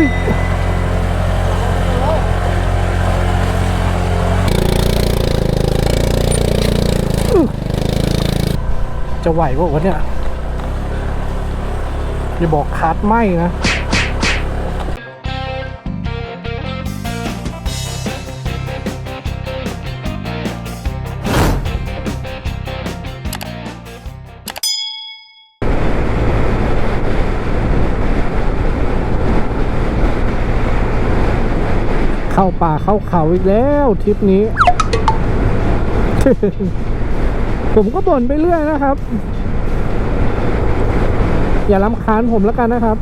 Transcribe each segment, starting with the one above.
้ยจะไหวปะวะเนี่ย อย่าบอกคาดไหมนะ ป่าเข้าเขาอีกแล้วทริปนี้ ผมก็บ่นไปเรื่อยนะครับ อย่าลำคาญผมแล้วกันนะครับ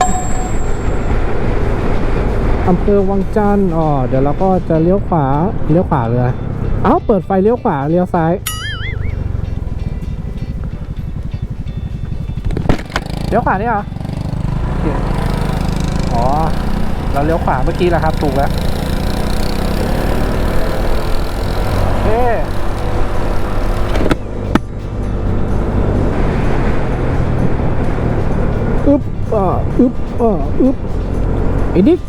อำเภอวังจันทร์อ๋อเดี๋ยวเราก็จะเลี้ยวขวาเลี้ยวขวาเลยเอ้าเปิดไฟเลี้ยวขวาเลี้ยวซ้ายเลี้ยวขวานี่เหรอ อ๋อ เราเลี้ยวขวาเมื่อกี้แล้วครับ ถูกแล้ว อ่าอึบไอ้ดิก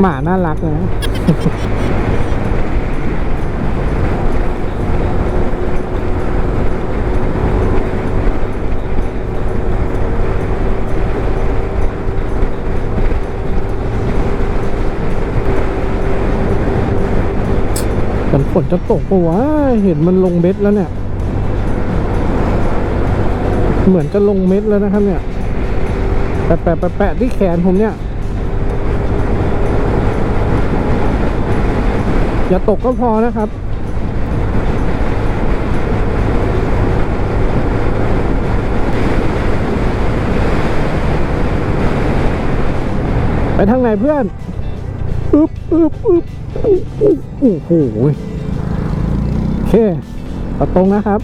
หมาน่ารักนะมันฝนจะตกปะวะเห็นมันลงเม็ดแล้วเนี่ย เหมือนจะลงเม็ดแล้วนะครับเนี่ยแปะแปะแปะแปะที่แขนผมเนี่ย อย่าตกก็พอนะครับไปทางไหนเพื่อนอึบอึบอึบอึบอึบโอ้โหโอเคต่อตรงนะครับ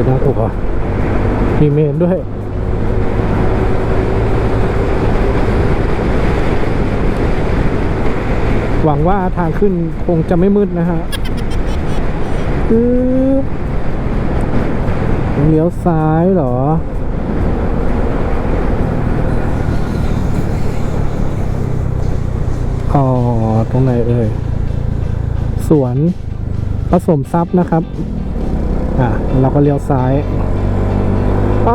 คุณน่าถูกอะมีเมนด้วยหวังว่าทางขึ้นคงจะไม่มืดนะฮะปึ๊บเลี้ยวซ้ายเหรอ อ๋อ ตรงไหนเอ่ย สวนผสมทรัพย์นะครับ อะเราก็เลี้ยวซ้ายไป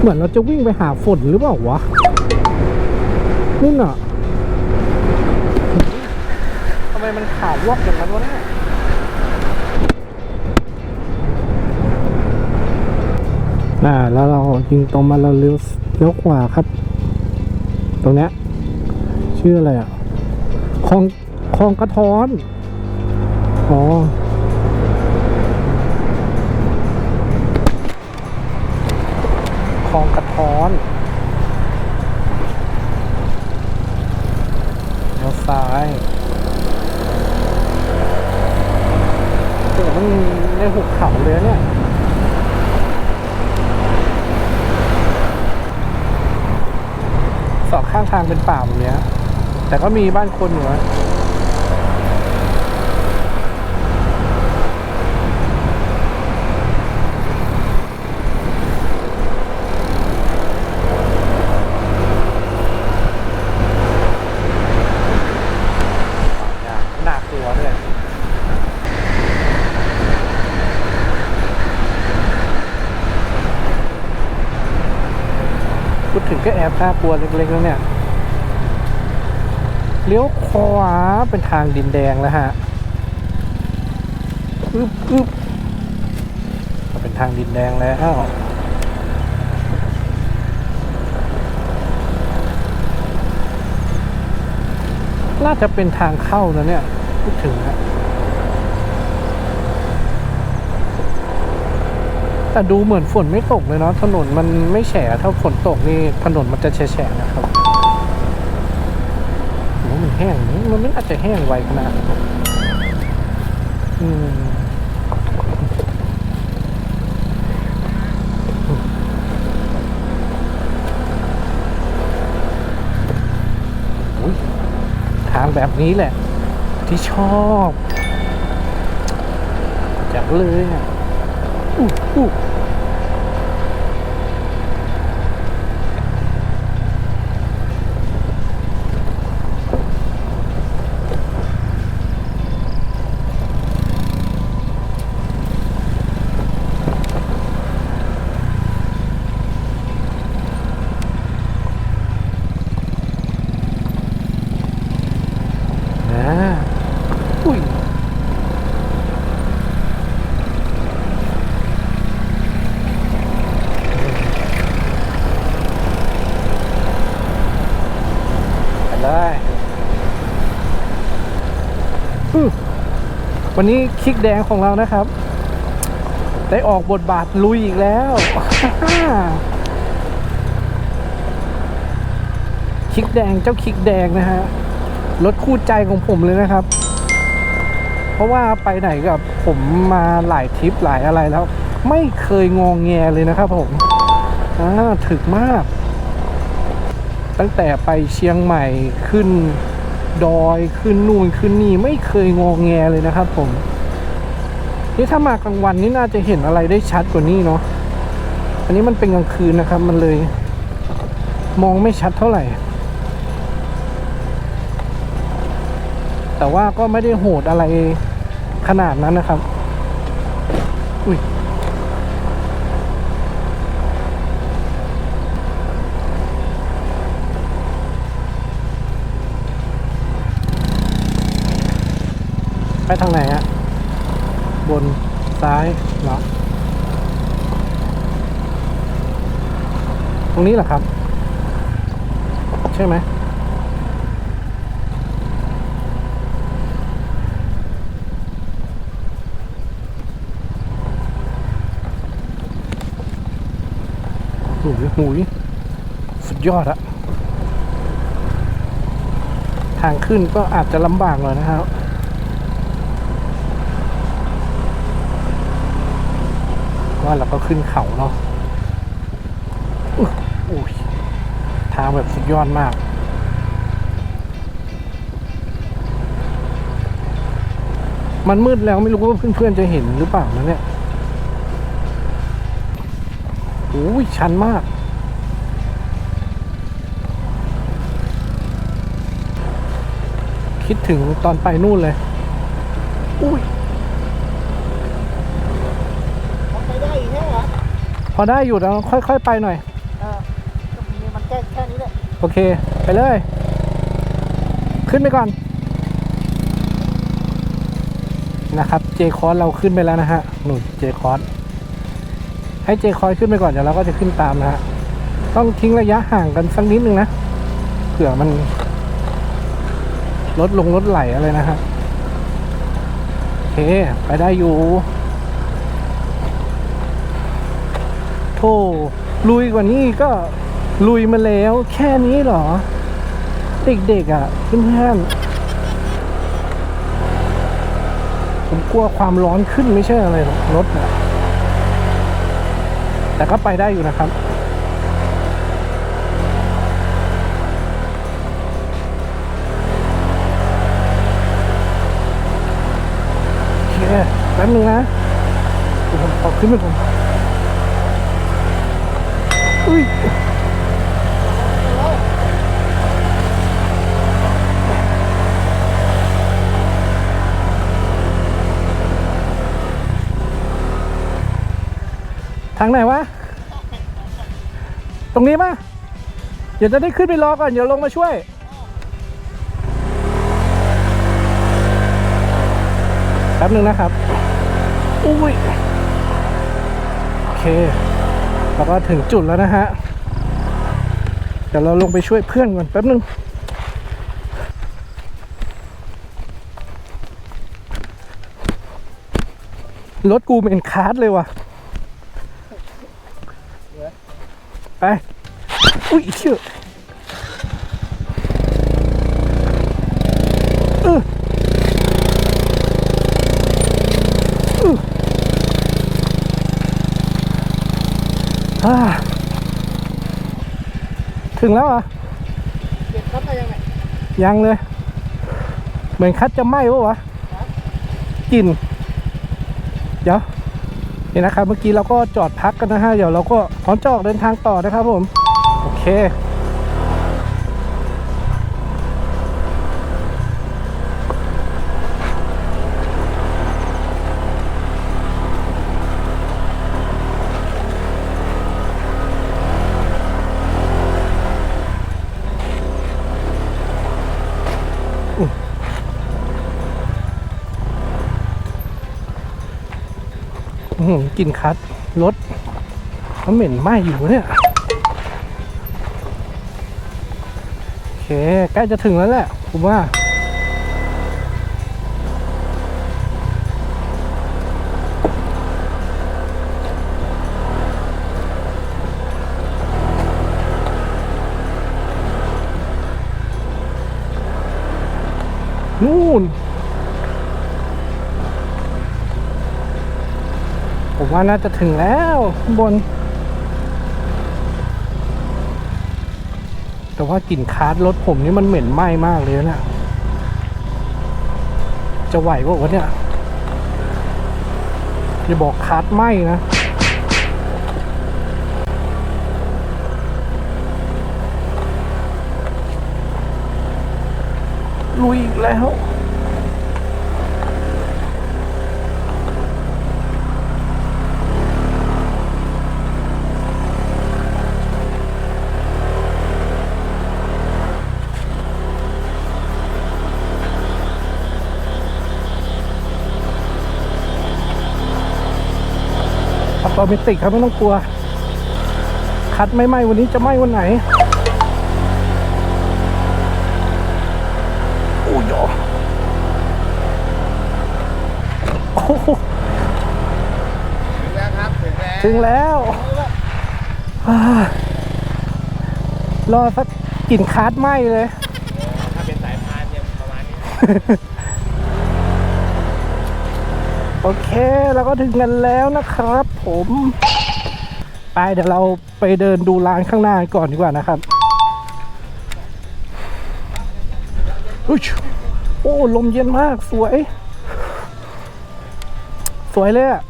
เหมือนเราจะวิ่งไปหาฝนหรือเปล่าวะนี่น่ะทำไมมันขาววอกอย่างนั้นวะเนี่ย อ่า แล้วเรายิงตรงมาเราเลี้ยวเลี้ยวขวาครับ ตรงเนี้ยชื่ออะไรอะคลองคลองกระท้อน อ๋อคลองกระท้อนเลี้ยวซ้ายโอ้โหมันในหุบเขาเลยเนี่ย สองข้างทางเป็นป่าแบบเนี้ยแต่ก็มีบ้านคนอยู่นะหนักตัวด้วยพูดถึงก็แอบน่ากลัวเล็กๆแล้วเนี่ย เลี้ยวขวาเป็นทางดินแดงแล้วฮะอึบอึบเป็นทางดินแดงแล้วน่าจะเป็นทางเข้านะเนี่ยพูดถึงนะแต่ดูเหมือนฝนไม่ตกเลยเนาะถนนมันไม่แฉะถ้าฝนตกนี่ถนนมันจะแฉะนะครับ ห้ง มันไม่น่าจะแห้งไวขนาดอืมทางแบบนี้แหละ ที่ชอบจากเลยอะอู้อ วันนี้คลิกแดงของเรานะครับ ได้ออกบทบาทลุยอีกแล้วคลิกแดงเจ้าคลิกแดงนะฮะรถคู่ใจของผมเลยนะครับ เพราะว่าไปไหนกับผมมาหลายทริปหลายอะไรแล้ว ไม่เคยงองแงเลยนะครับผมอ่าถึกมาก ตั้งแต่ไปเชียงใหม่ขึ้น ดอยขึ้นนู่นขึ้นนี่ไม่เคยงองแงเลยนะครับ ผม นี่ถ้ามากลางวันนี่น่าจะเห็นอะไรได้ชัดกว่านี้เนาะอันนี้มันเป็นกลางคืนนะครับ มันเลย มองไม่ชัดเท่าไหร่ แต่ว่าก็ไม่ได้โหดอะไรขนาดนั้นนะครับ อุ้ย ไปทางไหนอะบนซ้ายเหรอ ตรงนี้เหรอครับ ใช่ไหมหูยหูยสุดยอดอะทางขึ้นก็อาจจะลำบากหน่อยนะครับ ว่าเราก็ขึ้นเขาเนาะอุ้ยทางแบบสุดยอดมาก มันมืดแล้วไม่รู้ว่าเพื่อนๆจะเห็นหรือเปล่านะเนี่ยโอ้ยชันมาก คิดถึงตอนไปนู่นเลย อุ้ย ไปได้อีกแค่เหรอ พอได้อยู่แล้วค่อย ๆ ไปหน่อย เออก็มีมันแค่แค่นี้แหละโอเค ไปเลย ขึ้นไปก่อน นะครับ เจคอร์สเราขึ้นไปแล้วนะฮะหนุนเจคอร์สให้เจคอร์สขึ้นไปก่อนเดี๋ยวเราก็จะขึ้นตามนะฮะต้องทิ้งระยะห่างกันสักนิดนึงนะเผื่อมันลดลงลดไหลอะไรนะฮะโอเค ไปได้อยู่ โธ่ลุยกว่านี้ก็ลุยมาแล้วแค่นี้เหรอ เด็กๆอะเพื่อนๆผมกลัวความร้อนขึ้นไม่ใช่อะไรหรอกรถนะแต่ก็ไปได้อยู่นะครับแป๊บนึงนะเดี๋ยวผมขอขึ้นไปก่อน อุ้ยทางไหนวะ ตรงนี้ปะเดี๋ยวจะได้ขึ้นไปรอก่อน เดี๋ยวลงมาช่วย แป๊บหนึ่งนะครับ อุ้ย โอเค เราก็ถึงจุดแล้วนะฮะ เดี๋ยวเราลงไปช่วยเพื่อนก่อนแป๊บหนึ่งรถกูเป็นคาร์ดเลยว่ะ ไป อุ้ยเชื่ออเอออ่า ถึงแล้วเหรอะเก็บคัดมายังไงยังเลย เหมือนคัดจะไหม้ปะวะกลิ่นเดี๋ยวนี่นะครับ เมื่อกี้เราก็จอดพักกันนะฮะเดี๋ยวเราก็พร้อมจะออกเดินทางต่อนะครับผม โอเค กลิ่นคัดรถมันเหม็นไหม้อยู่เนี่ยโอเคใกล้จะถึงแล้วแหละผมว่านู่น ผม ว่าน่าจะถึงแล้วบน แต่ว่ากลิ่นคาร์ดรถผมนี่มันเหม็นไหม้มากเลยนะเนี่ยจะไหวปะวะเนี่ยอย่าบอกคาร์ดไหม้นะลุยอีกแล้ว โตเมติกครับไม่ต้องกลัว คัดไม่ไหมวันนี้จะไหมวันไหน โอ้ยโอ้ถึงแล้วครับ ถึงแล้วถึงแล้วรอสักกลิ่นคัดไหมเลย ถ้าเป็นสายพานเนี่ยประมาณนี้ โอเคเราก็ถึงกันแล้วนะครับผมไปเดี๋ยวเราไปเดินดูร้านข้างหน้าก่อนดีกว่านะครับโอ้ลมเย็นมากสวย สวยเลยอะ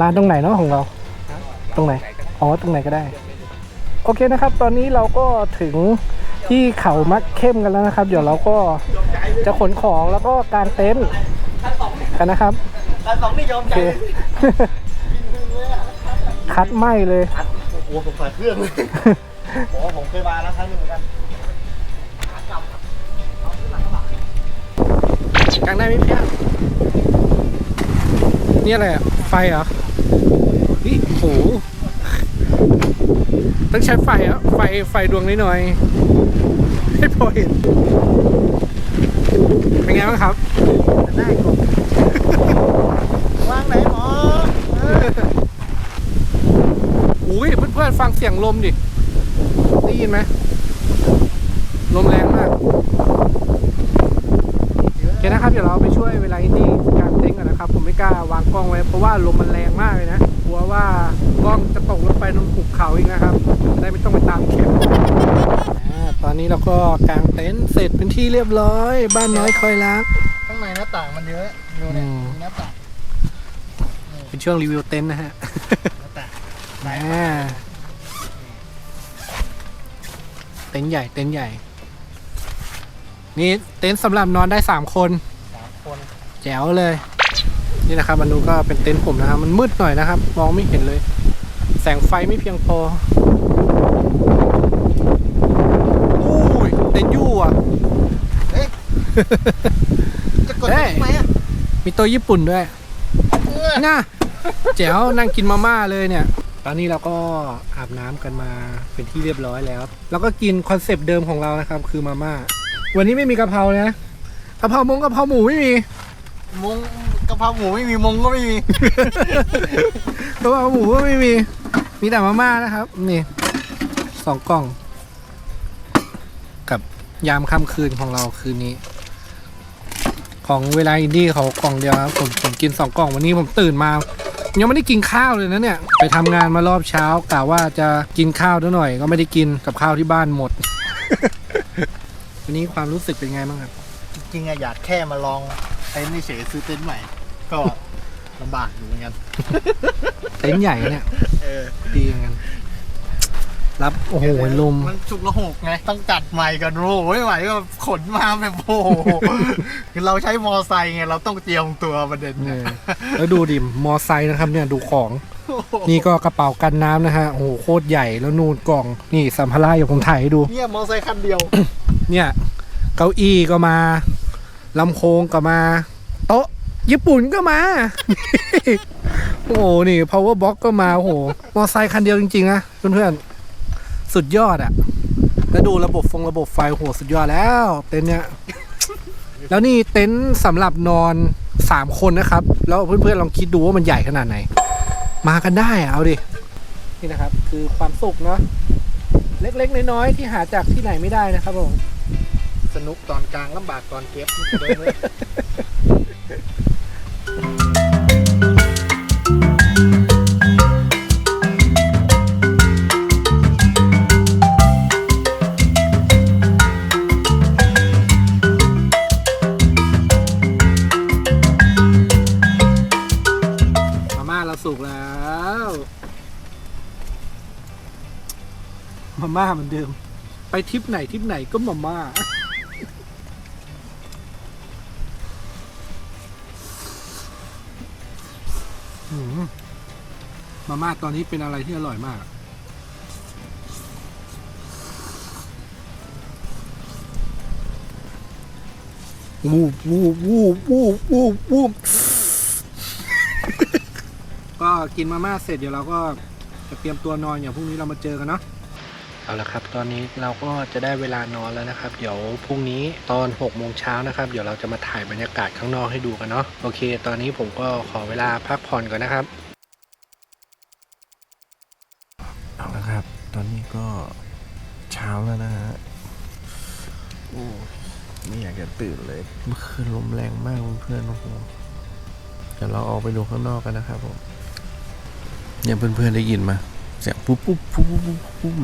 ร้านตรงไหนเนาะของเรา ตรงไหนอ๋อตรงไหนก็ได้ โอเคนะครับ ตอนนี้เราก็ถึงที่เขามักเข้มกันแล้วนะครับ เดี๋ยวเราก็จะขนของแล้วก็กางเต็นท์ กันนะครับการสองนี่ยอมโอใจเคคัดไหมเลยโอ้โหผมใส่เครื่องเลยโอ้ผมเคยมาแล้วครั้งหนึงเหมือนกันขากลับเอาขึ้นหลังกระบะกลางได้ไหมพี่อะนี่อะไรอะ ไฟเหรอนี่โหต้องใช้ไฟอะ ไฟไฟดวงน้อยๆให้พอเห็น เป็นไงบ้างครับได้ครับวางไหนหมอเอออุ้ยเพื่อนๆฟังเสียงลมดิได้ยินไหมลมแรงมากโอเคนะครับเดี๋ยวเราไปช่วยเวลาอินดี้กางเต็นท์กันนะครับ ผมไม่กล้าวางกล้องไว้ เพราะว่าลมมันแรงมากเลยนะกลัวว่ากล้องจะตกลงไปตรงหุบเขาอีกนะครับจะได้ไม่ต้องไปตามเข็ม อ่าตอนนี้เราก็กางเต็นท์เสร็จเป็นที่เรียบร้อย บ้านน้อยคอยรักข้างในหน้าต่างมันเยอะดูเนี่ยอืมมีหน้าต่างเป็นช่วงรีวิวเต็นท์นะฮะหน้าต่างอ่าเต็นท์ใหญ่เต็นท์ใหญ่ นี่เต็นท์สำหรับนอนได้สามคนสามคนแจ๋วเลย นี่นะครับมันดูก็เป็นเต็นท์ผมนะครับ มันมืดหน่อยนะครับ มองไม่เห็นเลย แสงไฟไม่เพียงพออุ้ยเต็นท์ยู่อะ เฮ้ย จะกดเฮ้ยไหมอะมีโตัวญี่ปุ่นด้วยเออน่าแจ๋วนั่งกินมาม่าเลยเนี่ย ตอนนี้เราก็อาบน้ำกันมาเป็นที่เรียบร้อยแล้ว แล้วก็กินคอนเซปต์เดิมของเรานะครับ คือมาม่า วันนี้ไม่มีกะเพรานะกะเพรามงกะเพราหมูไม่มีมงกะเพราหมูไม่มีมงก็ไม่มีกะเพราหมูก็ไม่มี มีแต่มาม่านะครับ นี่สองกล่อง กับยามค่ำคืนของเราคืนนี้ ของเวลาอินดี้เขากล่องเดียวครับผมผมกินสองกล่องวันนี้ผมตื่นมา ยังไม่ได้กินข้าวเลยนะเนี่ย ไปทำงานมารอบเช้ากะว่าจะกินข้าวด้วยหน่อย ก็ไม่ได้กินกับข้าวที่บ้านหมด วันนี้ความรู้สึกเป็นไงบ้างครับ จริงอะอยากแค่มาลองเต็นท์เฉยๆซื้อเต็นท์ใหม่ ก็ลำบากอยู่เหมือนกัน เต็นท์ใหญ่เนี่ยเออดีเหมือนกัน รับโอ้โหลมมันฉุกละหกไง ต้องจัดใหม่กันโอ้โหไม่ไหวก็ขนมาแบบโอ้โหคือเราใช้มอไซค์ไงเราต้องเตรียมตัวประเด็นเอเนี่ยอแล้วดูดิมอไซค์นะครับเนี่ยดูของโอ้โหนี่ก็กระเป๋ากันน้ำนะฮะโอ้โหโคตรใหญ่แล้วนูนกล่องนี่สัมภาระอยู่ผมถ่ายให้ดู เนี่ยมอไซค์คันเดียว เนี่ยเก้าอี้ก็มาลำโพงก็มา โต๊ะญี่ปุ่นก็มา โอ้โหนี่ power box ก็มาโอ้โหมอไซค์คันเดียวจริงๆนะเพื่อนๆ สุดยอดอะแล้วดูระบบฟงระบบไฟโอ้โหสุดยอดแล้ว เต็นท์เนี่ยแล้วนี่เต็นท์สำหรับนอนสามคนนะครับ แล้วเพื่อนๆลองคิดดูว่ามันใหญ่ขนาดไหน มากันได้อะเอาดิ นี่นะครับ คือความสุขเนาะเล็กๆน้อยๆที่หาจากที่ไหนไม่ได้นะครับผมสนุกตอนกลางลำบากตอนเก็บ ม่าเหมือนเดิม ไปทริปไหนทริปไหนก็มาม่าหืมมาม่าตอนนี้เป็นอะไรที่อร่อยมาก วูบวูบวูบวูบวูบวูบก็กินมาม่าเสร็จเดี๋ยวเราก็จะเตรียมตัวนอนอย่างพรุ่งนี้เรามาเจอกันเนาะ เอาละครับ ตอนนี้เราก็จะได้เวลานอนแล้วนะครับ เดี๋ยวพรุ่งนี้ตอน6กโมงเช้านะครับ เดี๋ยวเราจะมาถ่ายบรรยากาศข้างนอกให้ดูกันเนาะ โอเค ตอนนี้ผมก็ขอเวลาพักผ่อนก่อนนะครับ เอาละครับ ตอนนี้ก็เช้าแล้วนะฮะ โอ้ไม่อยากจะตื่นเลย เมื่อคืนลมแรงมากเพื่อนๆโอ้โหเดี๋ยวเราออกไปดูข้างนอกกันนะครับผมเนี่ยเพื่อนๆได้ยินมาเสียงปุ๊บปุ๊บปุ๊บปุ๊บปุ๊บปุ๊บ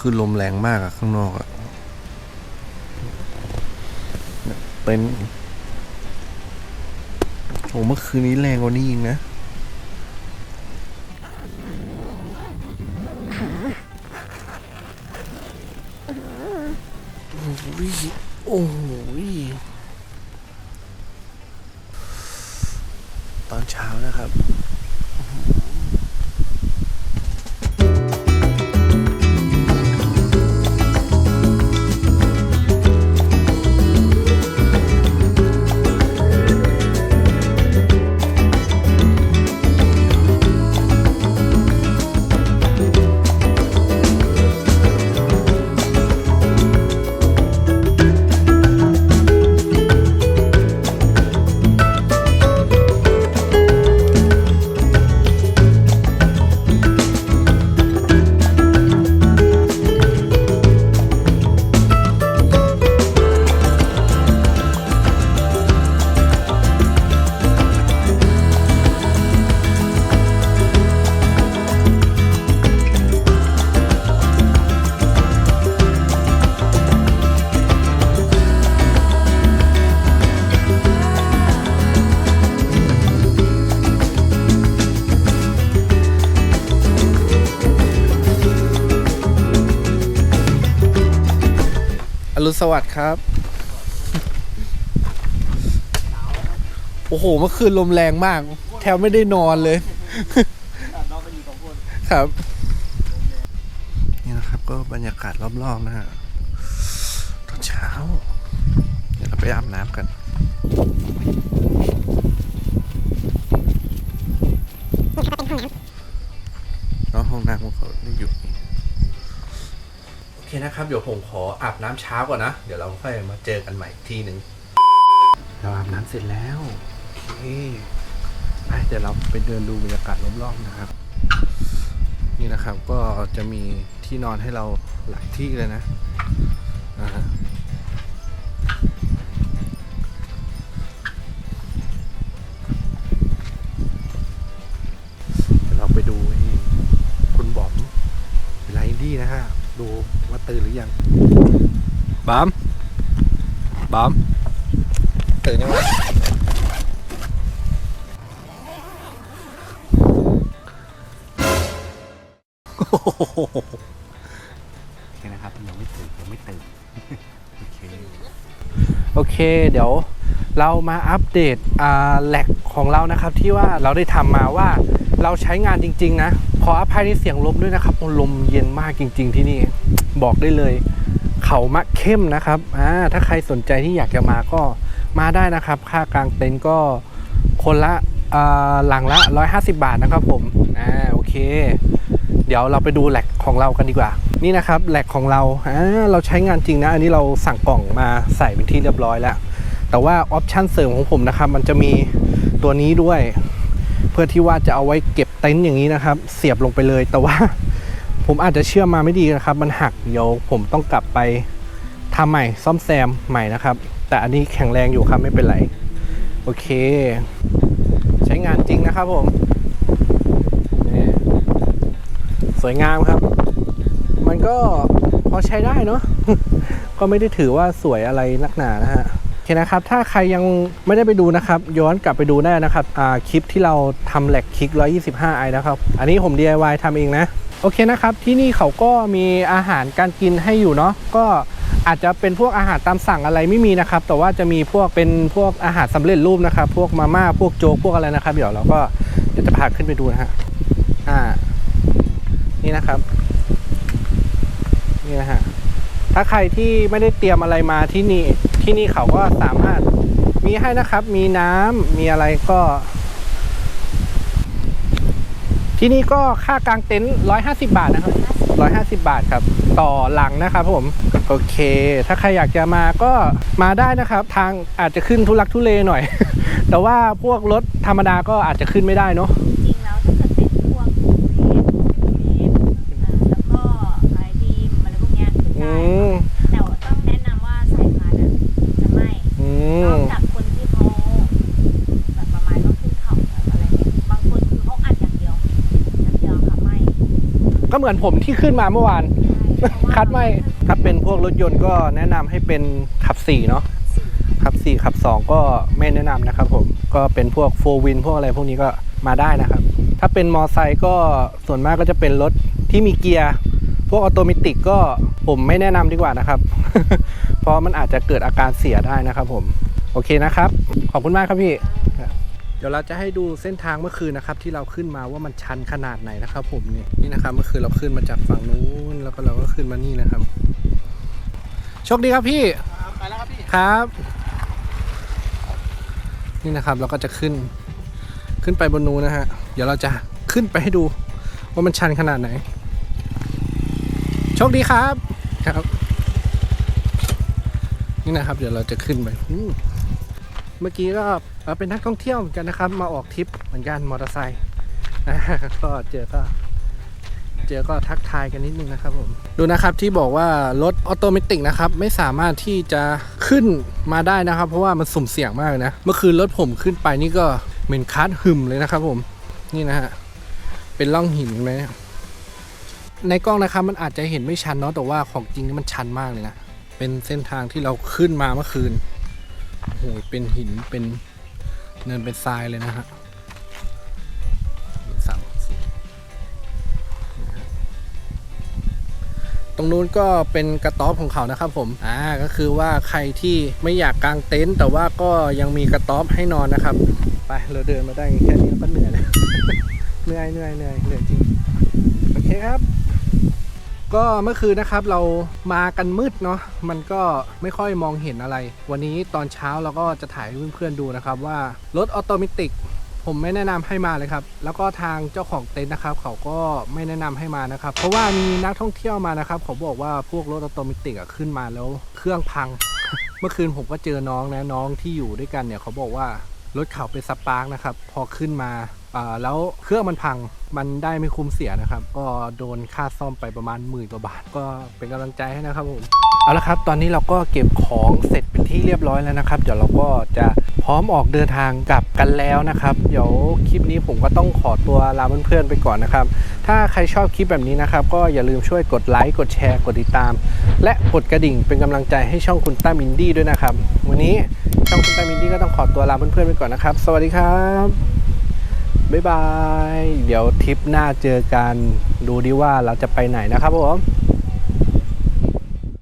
คือลมแรงมากอะข้างนอกอะเป็นโอ้เมื่อคืนนี้แรงกว่านี้อีกนะ รุณสวัสดิ์ครับ โอ้โห เมื่อคืนลมแรงมาก แทบไม่ได้นอนเลยคนครับ นี่นะครับ ก็บรรยากาศรอบๆนะฮะตอนเช้า เดี๋ยวเราไปอาบน้ำกัน เนาะห้องน้ำของเขาได้อยู่นี่โอเค นะครับ เดี๋ยวผมขออาบน้ำเช้าก่อนนะ เดี๋ยวเราค่อยมาเจอกันใหม่อีกทีหนึ่งเราอาบน้ำเสร็จแล้วโอเคไปเดี๋ยวเราไปเดินดูบรรยากาศรอบๆนะครับ นี่นะครับก็จะมีที่นอนให้เราหลายที่เลยนะ ลาอินดี้นะฮะดูว่าตื่นหรือยังบอมบอมตื่นยังไงโอเคนะครับยังไม่ตื่นยังไม่ตื่นโอเคโอเค เดี๋ยวเรามาอัปเดตอ่าแหลกของเรานะครับที่ว่าเราได้ทำมาว่าเราใช้งานจริง ๆ นะ ขออภัยในเสียงลมด้วยนะครับลมเย็นมากจริง ๆ ที่นี่ บอกได้เลย เขามะเข้มนะครับอ่าถ้าใครสนใจที่อยากจะมาก็มาได้นะครับ ค่ากลางเต็นท์ก็คนละหลังละ 150 บาทนะครับผมอ่าโอเค เดี๋ยวเราไปดูแหลกของเรากันดีกว่า นี่นะครับแหลกของเราอ่าเราใช้งานจริงนะ อันนี้เราสั่งกล่องมาใส่เป็นที่เรียบร้อยแล้ว แต่ว่าออปชันเสริมของผมนะครับ มันจะมีตัวนี้ด้วย เพื่อที่ว่าจะเอาไว้เก็บเต็นท์อย่างนี้นะครับ เสียบลงไปเลยแต่ว่า ผมอาจจะเชื่อมมาไม่ดีนะครับ มันหักเดี๋ยวผมต้องกลับไปทำใหม่ซ่อมแซมใหม่นะครับ แต่อันนี้แข็งแรงอยู่ครับไม่เป็นไร โอเค ใช้งานจริงนะครับผมสวยงามครับ มันก็พอใช้ได้เนาะก็ไม่ได้ถือว่าสวยอะไรนักหนานะฮะโอเคนะครับ ถ้าใครยังไม่ได้ไปดูนะครับ ย้อนกลับไปดูได้นะครับคลิปที่เราทำแหลกคลิก 125i นะครับ อันนี้ผม DIY ทำเองนะ โอเคนะครับ ที่นี่เขาก็มีอาหารการกินให้อยู่เนาะก็อาจจะเป็นพวกอาหารตามสั่งอะไรไม่มีนะครับ แต่ว่าจะมีพวกเป็นพวกอาหารสำเร็จรูปนะครับ พวกมาม่าพวกโจ๊กพวกอะไรนะครับ เดี๋ยวเราก็เดี๋ยวจะพาขึ้นไปดูนะฮะอ่า นี่นะครับ นี่นะฮะถ้าใครที่ไม่ได้เตรียมอะไรมาที่นี่ที่นี่เขาก็สามารถมีให้นะครับ มีน้ำมีอะไรก็ ที่นี่ก็ค่ากางเต็นท์150 บาทนะครับ 150 บาทครับ ต่อหลังนะครับผม โอเค ถ้าใครอยากจะมาก็มาได้นะครับ ทางอาจจะขึ้นทุลักทุเลหน่อย แต่ว่าพวกรถธรรมดาก็อาจจะขึ้นไม่ได้เนาะ เหมือนผมที่ขึ้นมาเมื่อวานใช่เพราะว่าคัดไม่ถ้าเป็นพวกรถยนต์ก็แนะนำให้เป็นขับ4เนาะสี่ขับ4ขับ 2 ก็ไม่แนะนำนะครับผมก็เป็นพวกโฟวินพวกอะไรพวกนี้ก็มาได้นะครับ ถ้าเป็นมอไซค์ก็ส่วนมากก็จะเป็นรถที่มีเกียร์พวกออโตเมติกก็ผมไม่แนะนำดีกว่านะครับ เพราะมันอาจจะเกิดอาการเสียได้นะครับผม โอเคนะครับ ขอบคุณมากครับพี่ เดี๋ยวเราจะให้ดูเส้นทางเมื่อคืนนะครับ ที่เราขึ้นมาว่ามันชันขนาดไหนนะครับ ผมนี่นี่นะครับ เมื่อคืนเราขึ้นมาจากฝั่งนู้นแล้วก็เราก็ขึ้นมานี่นะครับโชคดีครับพี่ไปแล้วครับพี่ครับ นี่นะครับเราก็จะขึ้นขึ้นไปบนนู้นนะฮะเดี๋ยวเราจะขึ้นไปให้ดูว่ามันชันขนาดไหนโชคดีครับครับ นี่นะครับ เดี๋ยวเราจะขึ้นไปอู้เมื่อกี้ก็ เอ่อเป็นนักท่องเที่ยวเหมือนกันนะครับ มาออกทริปเหมือนกันมอเตอร์ไซค์ก็เจอก็เจอก็ทักทายกันนิดนึงนะครับผมดูนะครับที่บอกว่ารถออโตเมติกนะครับไม่สามารถที่จะขึ้นมาได้นะครับ เพราะว่ามันสุ่มเสี่ยงมากนะเมื่อคืนรถผมขึ้นไปนี่ก็เหม็นคาร์ดหึมเลยนะครับผมนี่นะฮะเป็นร่องหินไหมในกล้องนะครับมันอาจจะเห็นไม่ชันเนาะแต่ว่าของจริงนี่มันชันมากเลยนะเป็นเส้นทางที่เราขึ้นมาเมื่อคืนโอ้โหเป็นหินเป็น เนินเป็นทรายเลยนะฮะสามสี่ตรงนู้นก็เป็นกระต๊อบของเขานะครับผม อ่า ก็คือว่าใครที่ไม่อยากกางเต็นท์แต่ว่าก็ยังมีกระต๊อบให้นอนนะครับ ไป เราเดินมาได้แค่นี้ก็เหนื่อยแล้ว เหนื่อยเหนื่อยเหนื่อยเหนื่อยจริง โอเคครับ ก็เมื่อคืนนะครับเรามากันมืดเนาะมันก็ไม่ค่อยมองเห็นอะไร วันนี้ตอนเช้าเราก็จะถ่ายให้เพื่อนๆดูนะครับว่ารถออโตเมติกผมไม่แนะนำให้มาเลยครับ แล้วก็ทางเจ้าของเต็นท์นะครับ เขาก็ไม่แนะนำให้มานะครับ เพราะว่ามีนักท่องเที่ยวมานะครับเขาบอกว่าพวกรถออโตเมติกอะขึ้นมาแล้วเครื่องพัง เมื่อคืนผมก็เจอน้องนะน้องที่อยู่ด้วยกันเนี่ยเขาบอกว่ารถเขาเป็นสปาร์กนะครับ พอขึ้นมา แล้วเครื่องมันพังมันได้ไม่คุ้มเสียนะครับ ก็โดนค่าซ่อมไปประมาณหมื่นกว่าบาท ก็เป็นกำลังใจให้นะครับผมเอาละครับ ตอนนี้เราก็เก็บของเสร็จเป็นที่เรียบร้อยแล้วนะครับ เดี๋ยวเราก็จะพร้อมออกเดินทางกลับกันแล้วนะครับ เดี๋ยวคลิปนี้ผมก็ต้องขอตัวลาเพื่อนๆไปก่อนนะครับ ถ้าใครชอบคลิปแบบนี้นะครับ ก็อย่าลืมช่วยกดไลค์กดแชร์กดติดตาม และกดกระดิ่งเป็นกำลังใจให้ช่องคุณตั้มอินดี้ด้วยนะครับ วันนี้ช่องคุณตั้มอินดี้ก็ต้องขอตัวลาเพื่อนๆไปก่อนนะครับ สวัสดีครับ บ๊ายบาย เดี๋ยวทริปหน้าเจอกัน ดูดิว่าเราจะไปไหนนะครับผม